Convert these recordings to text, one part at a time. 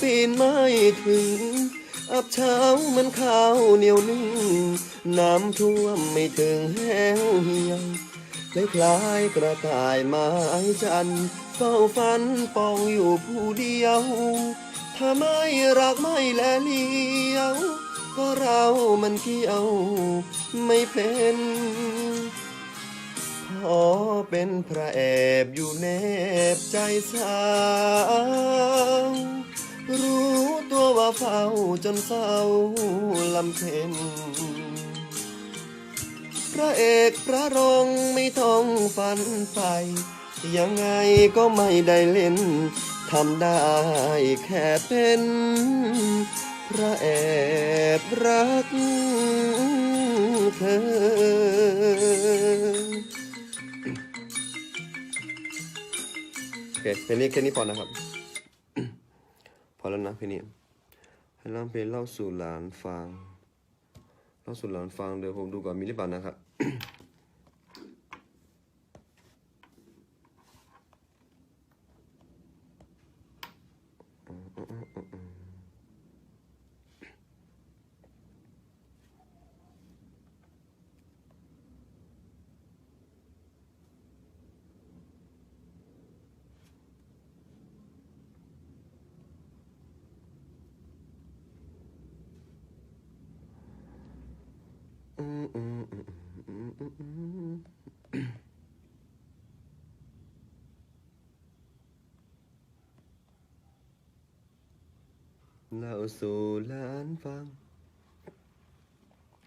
ปีนไม่ถึง อับเช้ามันข้าวเหนียวนึ่ง น้ำท่วมไม่ถึงแห้งเหี่ยวคล้ายกระต่ายไม้จันเฝ้าฝันปองอยู่ผู้เดียว ถ้าไม่รักไม่แลเลียว ก็เรามันเกี่ยวไม่เป็นขอเป็นพระแอบอยู่แนบใจสาว รู้ตัวว่าเฝ้าจนเศร้าลำเค็นพระเอกพระรองไม่ต้องฝันไป ยังไงก็ไม่ได้เล่นทำได้แค่เป็น พระแอบรักเธอโอเคเพลงนี้แค่นี้พอนะครับ เพลงนี้ให้ร้องเพลงเล่าสู่หลานฟังเล่าสู่หลานฟังเดี๋ยวผมดูก่อนมีหรือเปล่านะครับ เล่าสู่หลานฟัง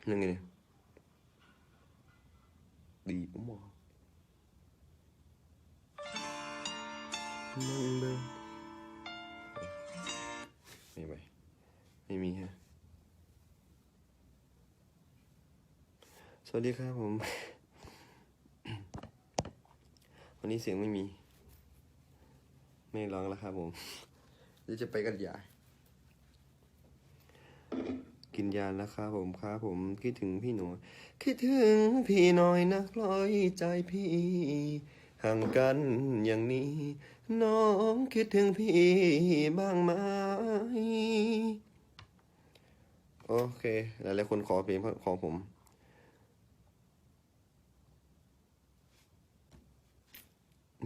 นั่นไงเนี่ยดีผมบอกนั่งเดินไม่ไหวไม่มีฮะ สวัสดีครับผม วันนี้เสียงไม่มี ไม่ร้องแล้วครับผมเดี๋ยวจะไปกันยา กินยาแล้วครับผมครับผมคิดถึงพี่หนูคิดถึงพี่หน่อยนะกล้อยใจพี่ ห่างกันอย่างนี้ น้องคิดถึงพี่บ้างไหมโอเค หลายๆคนขอเพลงของผม อืมอืมอืมอืมอืมอืมเส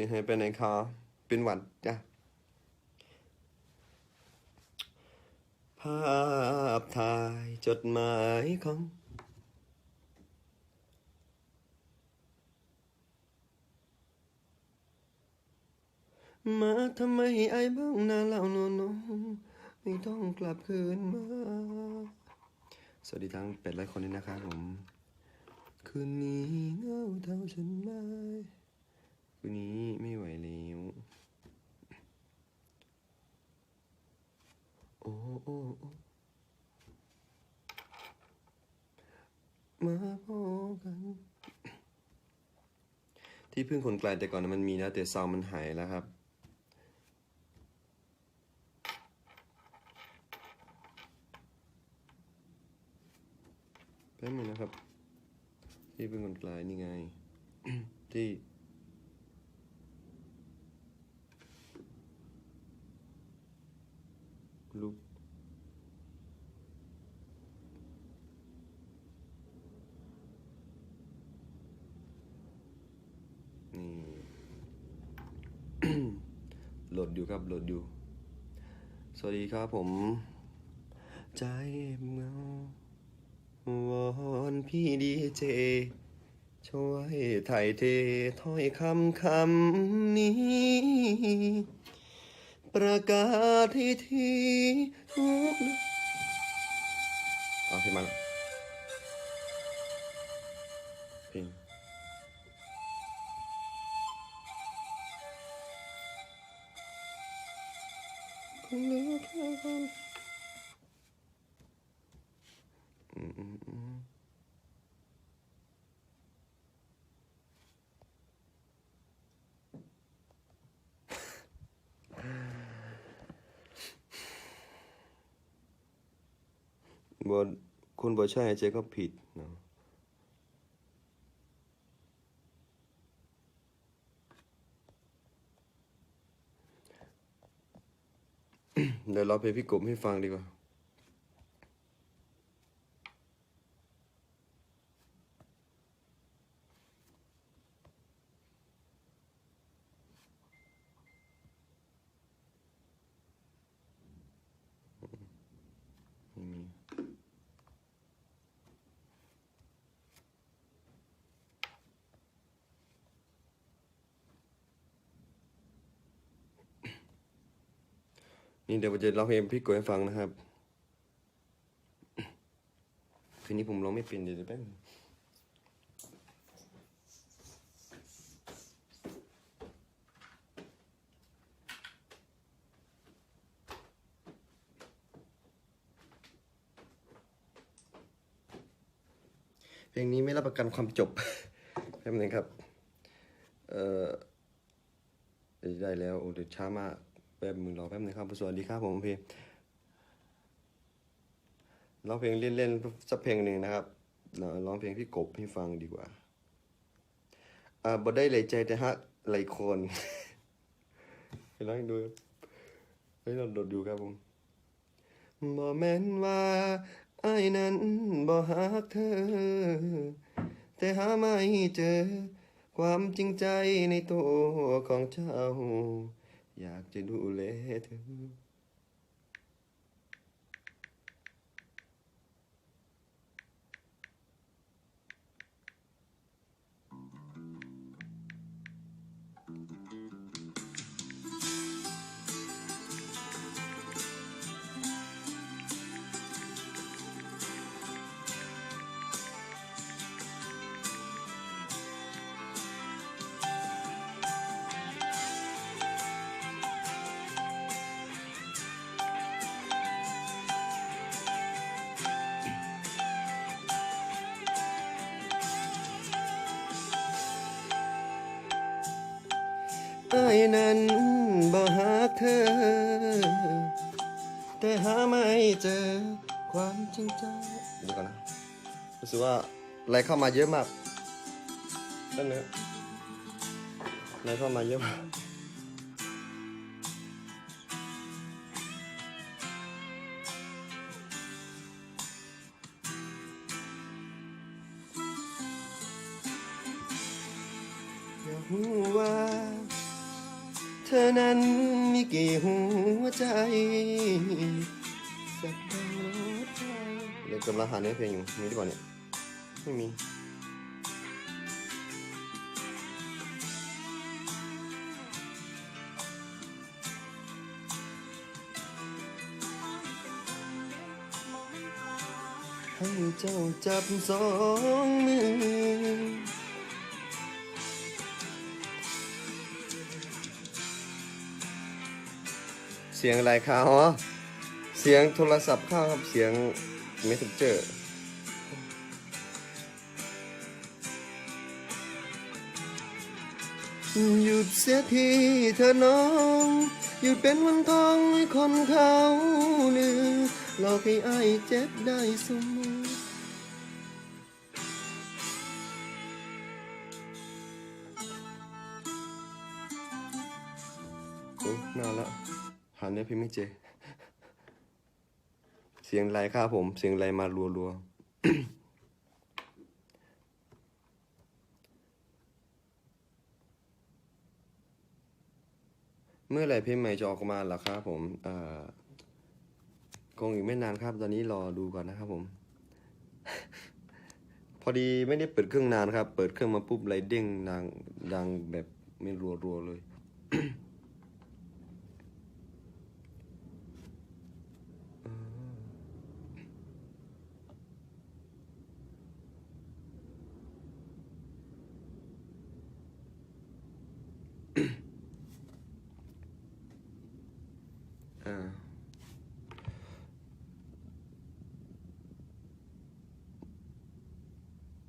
ียงหายไปไหนคะเป็นหวัดจ้ะภา พถ่ายจดหมายของมาทำไมไอ้บ้างนะเล่าโนโนไม่ต้องกลับคืนมา สวัสดีทั้งเป็ดร้อยคนนี้นะครับผม คืนนี้เงาเท่าฉันไหมคืนนี้ไม่ไหวแล้วโอ้โอ้โอ้ มาพบกันที่พึ่งคนไกลแต่ก่อนมันมีนะแต่ซาวมันหายแล้วครับ แป๊บนึงนะครับ ที่พึ่งคนไกลนี่ไง ที่ ลูกนี่ โหลด อยู่ครับโหลดอยู่ สวัสดีครับผม ใจเงาวอนพี่ดีเจ ช่วยถ่ายเทถ้อยคำคำนี้ ประกาศให้ทีทุกเอาเพลงมาแล้ว นบอคนบอใช่ใจก็ผิดเนาะ เดี๋ยวเราเพลงพี่กบให้ฟังดีกว่า ไม่มี นี่เดี๋ยวผมจะร้องเพลงพี่กบให้ฟังนะครับคืนนี้ผมร้องไม่เป็นเดี๋ยวแป๊บนึงเพลงนี้ไม่รับประกันความจบแป๊บนึงครับ เออได้แล้ว โอ้เดี๋ยวช้ามาก แป๊บมึงรอแป๊บนึงครับสวัสดีครับผมเพลงร้องเพลงเล่นๆสักเพลงหนึ่งนะครับร้องเพลงพี่กบให้ฟังดีกว่าอ่าบ่ได้เลยใจแต่ฮักไหลคนไปร้องดูครับเฮ้ยเราโดดดูครับผมบ่แม่นว่าไอ้นั้นบ่ฮักเธอ แต่หาไม่เจอ ความจริงใจในตัวของเจ้า อยากจะดูแลเธอ เจอความจริงใจเดี๋ยวก่อนนะรู้สึกว่าอะไรเข้ามาเยอะมากนั่นเนอะอะไรเข้ามาเยอะมากอยากรู้ว่า เธอนั้นมีกี่หัวใจ สักดวงหัวใจเดี๋ยวกำลังหาเนื้อเพลงอยู่ มีดีกว่าเนี่ย ไม่มีให้เจ้าจับสองมือ เสียงอะไรครับ สียงโทรศัพท์เข้าครับเสียง Messenger หยุดเสียทีเธอน้อง หยุดเป็นวันทองให้คนเขาลือหลอกให้อายเจ็บได้สมมอโอ้นานละหาเนื้อเพลงไม่เจอ เสียงไรครับผม เสียงไรมารัวๆเมื่อไหร่เพลงใหม่จะออกมาล่ะครับผมเอ่อคงอีกไม่นานครับ ตอนนี้รอดูก่อนนะครับผม พอดีไม่ได้เปิดเครื่องนานครับ เปิดเครื่องมาปุ๊บไรเด้งดังดังแบบไม่รัวๆเลย อ่า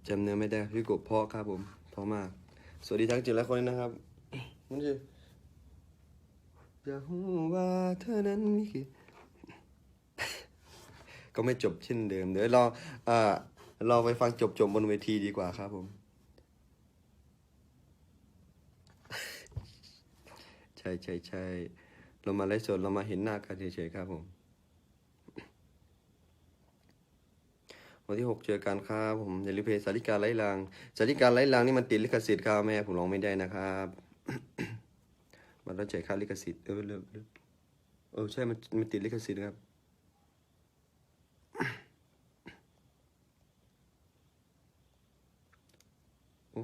จำเนื้อไม่ได้พี่กบเพราะครับผมเพราะมาก สวัสดีทั้งเจ็ดและคนนะครับนี่สิอยากรู้ว่าเธอนั้นมีกี่ก็ไม่จบเช่นเดิมเดี๋ยวเราเอ่อเราไปฟังจบจบบนเวทีดีกว่าครับผม ใช่ใช่ใช่เรามาไลฟ์สดเรามาเห็นหน้ากันเฉยๆครับผม วันที่หกเจอกันครับผมอย่าลืมเพจสาริกาไร้ลางสาริกาไร้ลางนี่มันติดลิขสิทธิ์ครับแม่ผมร้องไม่ได้นะครับมันต้องจ่ายค่าลิขสิทธิ์เออเลิกเลิกเออใช่มันมันติดลิขสิทธิ์ครับโอ้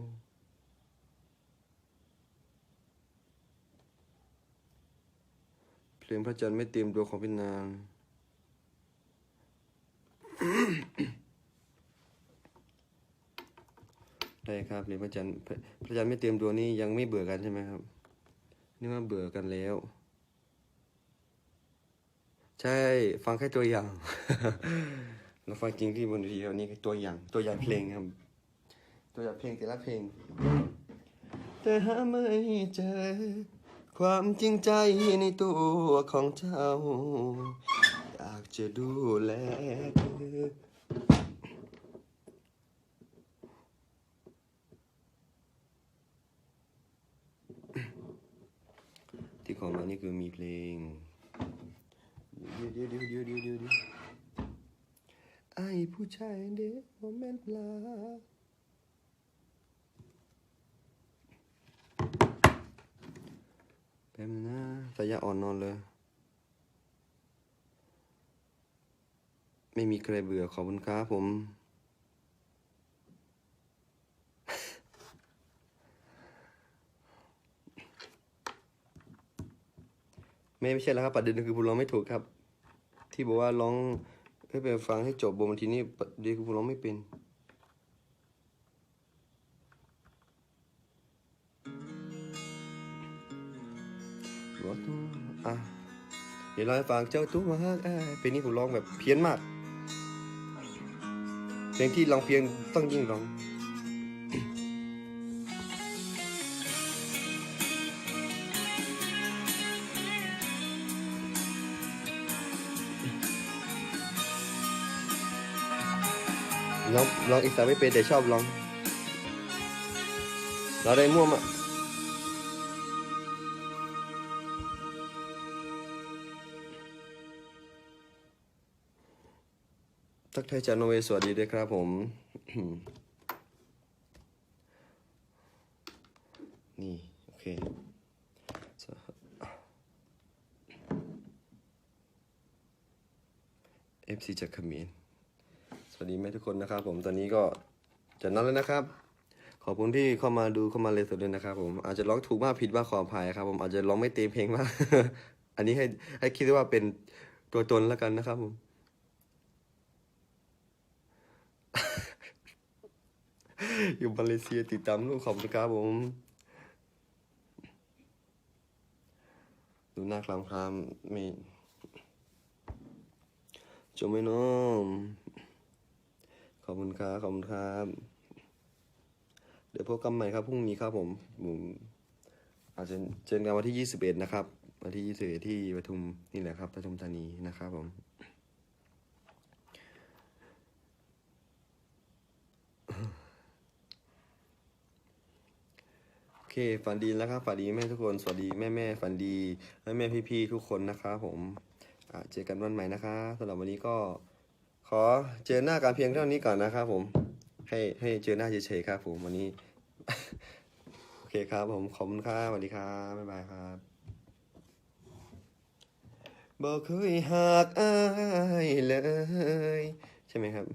เพลงพระจันทร์ไม่เตรียมดวงของพี่นาง ได้ ครับเพลงพระจันทร์พระจันทร์ไม่เตรียมดวงนี่ยังไม่เบื่อกันใช่ไหมครับ นี่ว่าเบื่อกันแล้ว ใช่ฟังแค่ตัวอย่าง เราฟังจริงที่บนเวทีครับนี่คือตัวอย่าง ตัวอย่างเพลงครับ ตัวอย่างเพลงแต่ละเพลง แต่หาไม่เจอ ความจริงใจในตัวของเจ้าอยากจะดูแลเธอ ของเรานี่คือมีเพลงเดี๋ยวเดี๋ยวเดี๋ยวเดี๋ยวเดี๋ยวเดี๋ยวไอ้ผู้ชายเด็กโมเมนต์ลาแป๊บนึงนะสายาอ่อนนอนเลย ไม่มีใครเบื่อขอบคุณครับผม ไม่ไม่ใช่แล้วครับประเด็นคือผมร้องไม่ถูกครับ ที่บอกว่าร้องให้ไปฟังให้จบบนทีนี้ประเด็นคือผมร้องไม่เป็นบอกตัวอะเดี๋ยวเราให้ฟังเจ้าตัวมาฮักเพลงนี้ผมร้องแบบเพี้ยนมากเพลงที่ร้องเพียงต้องยิ่งร้อง ร้องร้องอีสานไม่เป็นแต่ชอบร้องเราได้ม่วมอะทักทายจากนอเวสวัสดีด้วยครับผม นี่ โอเคเอฟซีจากเขมร สวัสดีแม่ทุกคนนะครับ ผมตอนนี้ก็จะนัดแล้วนะครับ ขอบคุณที่เข้ามาดูเข้ามาเลยนสดด้วยนะครับ ผมอาจจะร้องถูกมากผิดมากขออภัยครับ ผมอาจจะร้องไม่เต็มเพลงมาก อันนี้ให้ให้คิดว่าเป็นตัวตนแล้วกันนะครับ ผม อยู่มาเลเซียติดตามลูกขอบคุณครับผม ดูหน้าคลำคลำมีจมไม่น้อง ขอบคุณครับขอบคุณครับ เดี๋ยวพบกันใหม่ครับพรุ่งนี้ครับผมผมอาจจะเจอกันวันที่ยี่สิบเอ็ดนะครับวันที่ยี่สิบเอ็ดที่ปทุมนี่แหละครับปทุมธานีนะครับผมโอเคฝันดีแล้วครับฝันดีแม่ทุกคนสวัสดีแม่แม่ฝันดีแม่แม่พี่พี่ๆทุกคนนะครับผมเจอกันวันใหม่นะคะสำหรับวันนี้ก็ อเจอหน้าการเพียงเท่านี้ก่อนนะครับผม ให้ให้เจอหน้าเฉยๆครับผมวันนี้ โอเคครับผมขอบคุณครับสวัสดีครับบ๊ายบายครับบอกเคยหักอายเลย ใช่ไหมครับ